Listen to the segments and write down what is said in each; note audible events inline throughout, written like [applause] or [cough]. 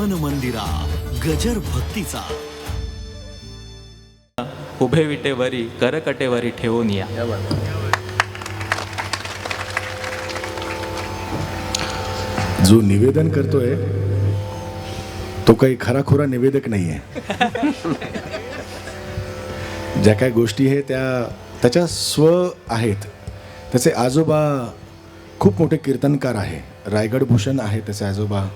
मन मंदिरा गजर भक्तीचा. उभे विटेवरी करकटेवरी ठेवून या. जो निवेदन करतोय तो काही खराखुरा निवेदक नाही आहे ज्या काही गोष्टी आहेत त्या त्याच्या स्व आहेत. त्याचे आजोबा खूप मोठे कीर्तनकार आहे. रायगड भूषण आहे त्याचे आजोबा.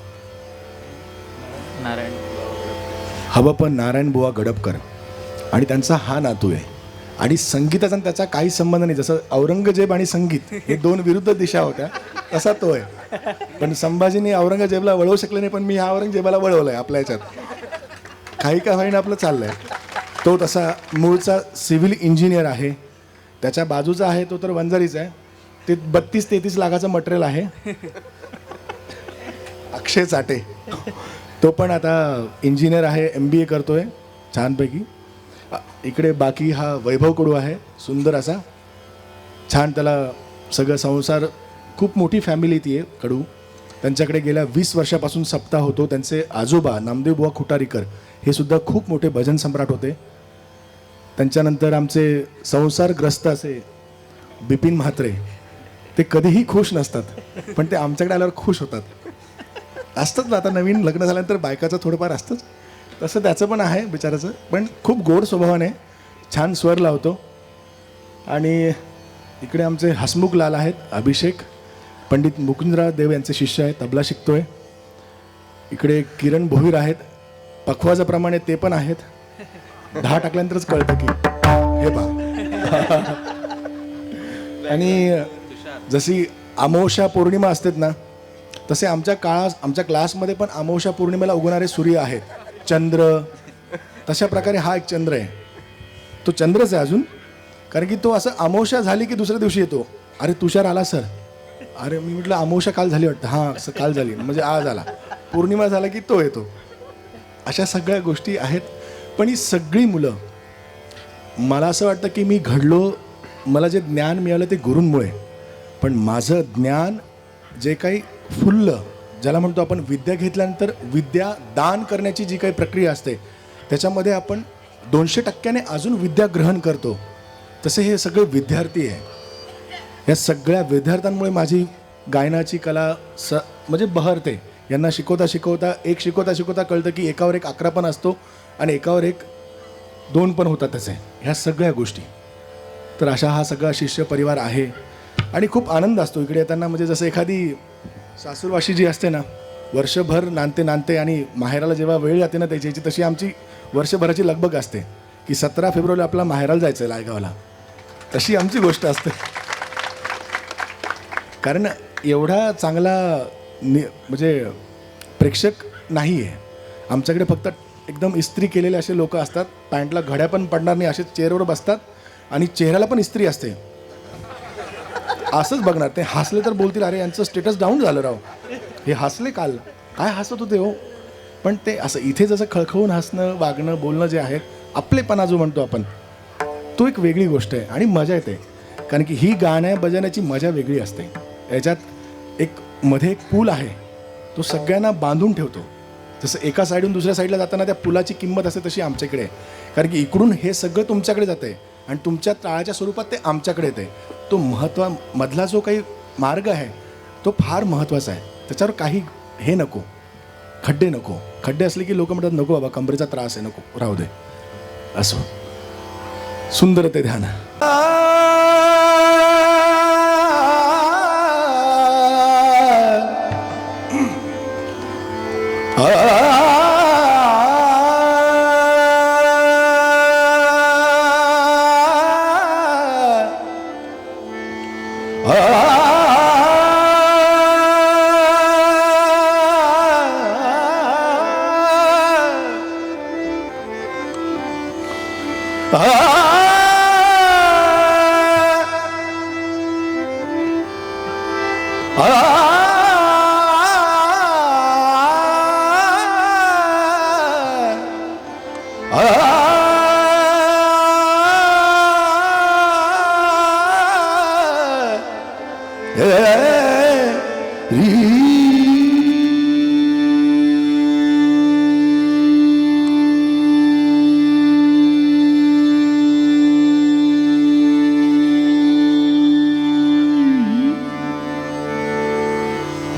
नारायण. पण नारायण बुवा गडपकर आणि त्यांचा हा नातू आहे. आणि संगीताचा आणि त्याचा काही संबंध नाही. जसं औरंगजेब आणि संगीत हे दोन विरुद्ध दिशा होत्या तसा तो आहे. पण संभाजीने औरंगजेबला वळवू शकले नाही पण मी ह्या औरंगजेबाला वळवलंय आपल्या ह्याच्यात काही का होईना आपलं चाललंय. तो तसा मूळचा सिव्हिल इंजिनियर आहे. त्याच्या बाजूचा आहे तो तर वंजारीचा आहे. ते बत्तीस तेहतीस लाखाचं मटेरियल आहे. अक्षय चाटे. तो पण आता इंजिनियर आहे एम बी ए करतोय छानपैकी. इकडे बाकी हा वैभव कडू आहे सुंदर असा. छान त्याला सगळं संसार खूप मोठी फॅमिली ती आहे कडू. त्यांच्याकडे गेल्या वीस वर्षापासून सप्ताह होतो त्यांचे आजोबा नामदेव बुवा खुटारीकर हे सुद्धा खूप मोठे भजन सम्राट होते. त्यांच्यानंतर आमचे संसारग्रस्त असे बिपिन म्हात्रे ते कधीही खुश नसतात पण ते आमच्याकडे आल्यावर खुश होतात. असतंच ना आता नवीन लग्न झाल्यानंतर बायकाचं थोडंफार असतंच. तसं त्याचं पण आहे बिचाराचं. पण खूप गोड स्वभावाने छान स्वर लावतो. आणि इकडे आमचे हसमुख लाल आहेत अभिषेक पंडित मुकुंदराव देव यांचे शिष्य आहेत तबला शिकतोय. इकडे किरण भोईर आहेत पखवाजाप्रमाणे ते पण आहेत. दहा टाकल्यानंतरच कळतं की हे पा [laughs] आणि जशी अमावस्या पौर्णिमा असतात ना तसे आमच्या काळा आमच्या क्लासमध्ये पण अमावस्या पौर्णिमेला उगवणारे सूर्य आहेत. चंद्र. तशा प्रकारे हा एक चंद्र आहे. तो चंद्रच आहे अजून. कारण की तो असं अमावस्या झाली की दुसऱ्या दिवशी येतो. अरे तुषार आला सर. अरे मी म्हटलं अमावस्या काल झाली वाटतं. हां असं काल झाली. म्हणजे आज आला पौर्णिमा झाला की तो येतो. अशा सगळ्या गोष्टी आहेत. पण ही सगळी मुलं मला असं वाटतं की मी घडलो मला जे ज्ञान मिळालं ते गुरूंमुळे. पण माझं ज्ञान जे काही फुल्ल ज्याला म्हणतो आपण विद्या घेतल्यानंतर विद्या दान करण्याची जी काही प्रक्रिया असते त्याच्यामध्ये आपण दोनशे टक्क्याने अजून विद्या ग्रहण करतो. तसे हे सगळे विद्यार्थी आहे. या सगळ्या विद्यार्थ्यांमुळे माझी गायनाची कला स म्हणजे बहरते. यांना शिकवता शिकवता एक शिकवता शिकवता कळतं की एकावर एक अकरा पण असतो आणि एकावर एक दोन पण होतात त्याचे ह्या सगळ्या गोष्टी. तर अशा हा सगळा शिष्य परिवार आहे. आणि खूप आनंद असतो इकडे येताना. म्हणजे जसं एखादी सासूरवाशी जी असते ना वर्षभर नांदते नांदते आणि माहेराला जेव्हा वेळ जाते ना त्याची तशी आमची वर्षभराची लगबग असते की सतरा फेब्रुवारीला आपला माहेराला जायचं आहे लायगावला. तशी आमची गोष्ट असते. कारण एवढा चांगला नि म्हणजे प्रेक्षक नाही आहे आमच्याकडे फक्त एकदम इस्त्री केलेले असे लोक असतात. पॅन्टला घड्या पण पडणार नाही असे चेअरवर बसतात आणि चेहऱ्याला पण इस्त्री असते. असंच बघणार. ते हसले तर बोलतील अरे यांचं स्टेटस डाऊन झालं राव. हे हसले काल. काय हसत होते हो? पण ते असं इथे जसं खळखळून हसणं वागणं बोलणं जे आहे आपलेपणा जो म्हणतो आपण तो एक वेगळी गोष्ट आहे आणि मजा येते. कारण की ही गाण्या बजाण्याची मजा वेगळी असते. याच्यात एक मध्ये एक पूल आहे. तो सगळ्यांना बांधून ठेवतो. जसं एका साईडून दुसऱ्या साईडला जाताना त्या पुलाची किंमत असते तशी आमच्याकडे कारण की इकडून हे सगळं तुमच्याकडे जातं आहे आणि तुमच्या ताळाच्या स्वरूपात ते आमच्याकडे येते तो महत्वा मधला जो काही मार्ग आहे तो फार महत्त्वाचा आहे त्याच्यावर काही हे नको खड्डे नको खड्डे असले की लोक म्हणतात नको बाबा कमरेचा त्रास आहे नको राहू दे असो सुंदर ते ध्यान आ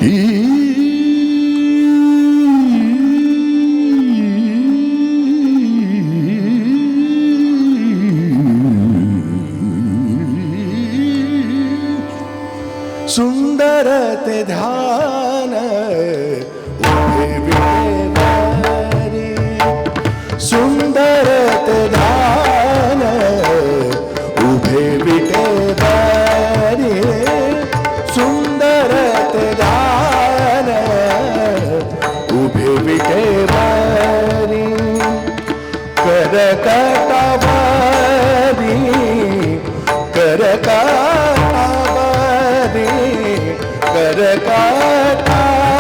E দয়া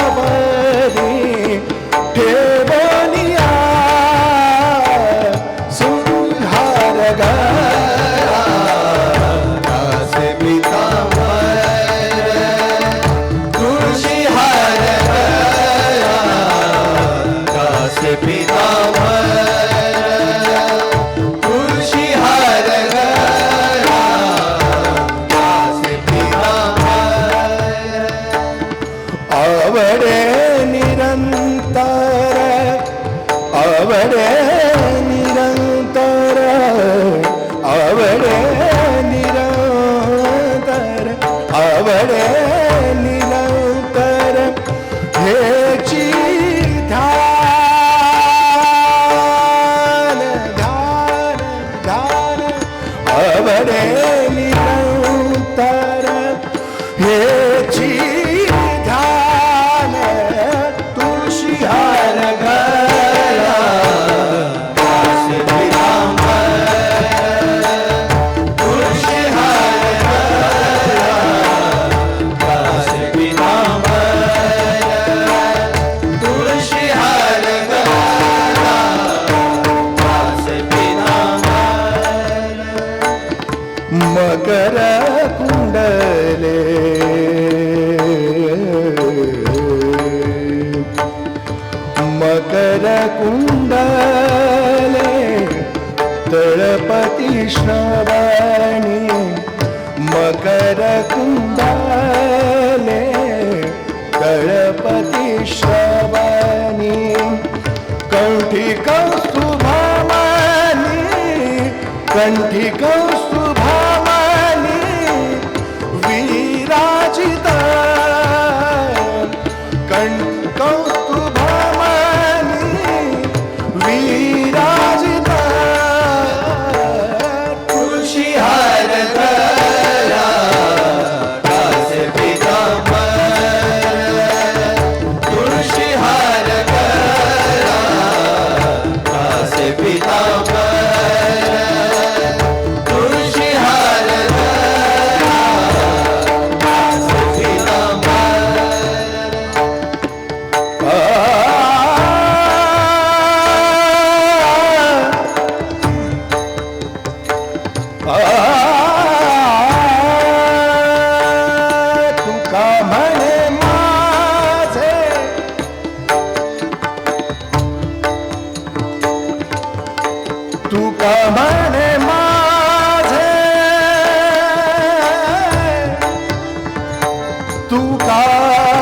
कंठी कौस्तु तू का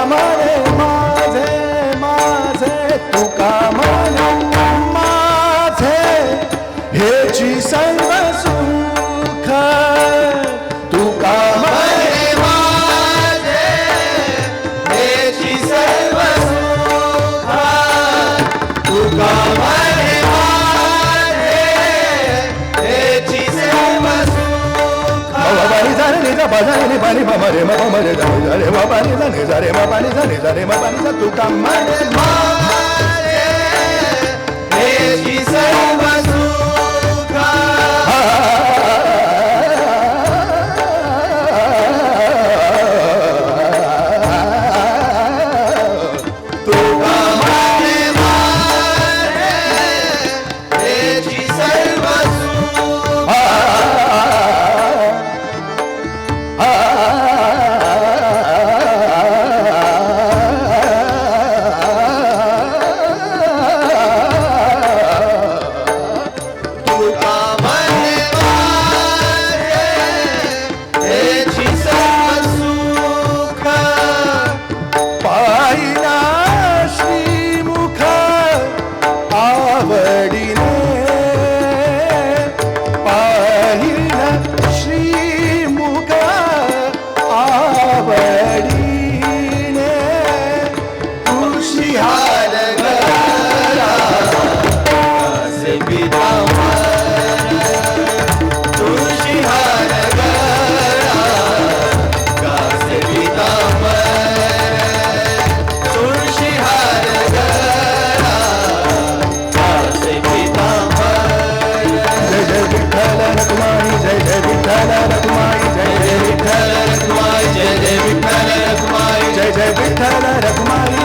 बाबा झाले पाणी बाबा रे बाबा मरे झाले बाबा रे झाले झाले बाबा रे झाले झाले बाबा रे तू काम मारे मारे देश की सर्वा சரதர குமாரி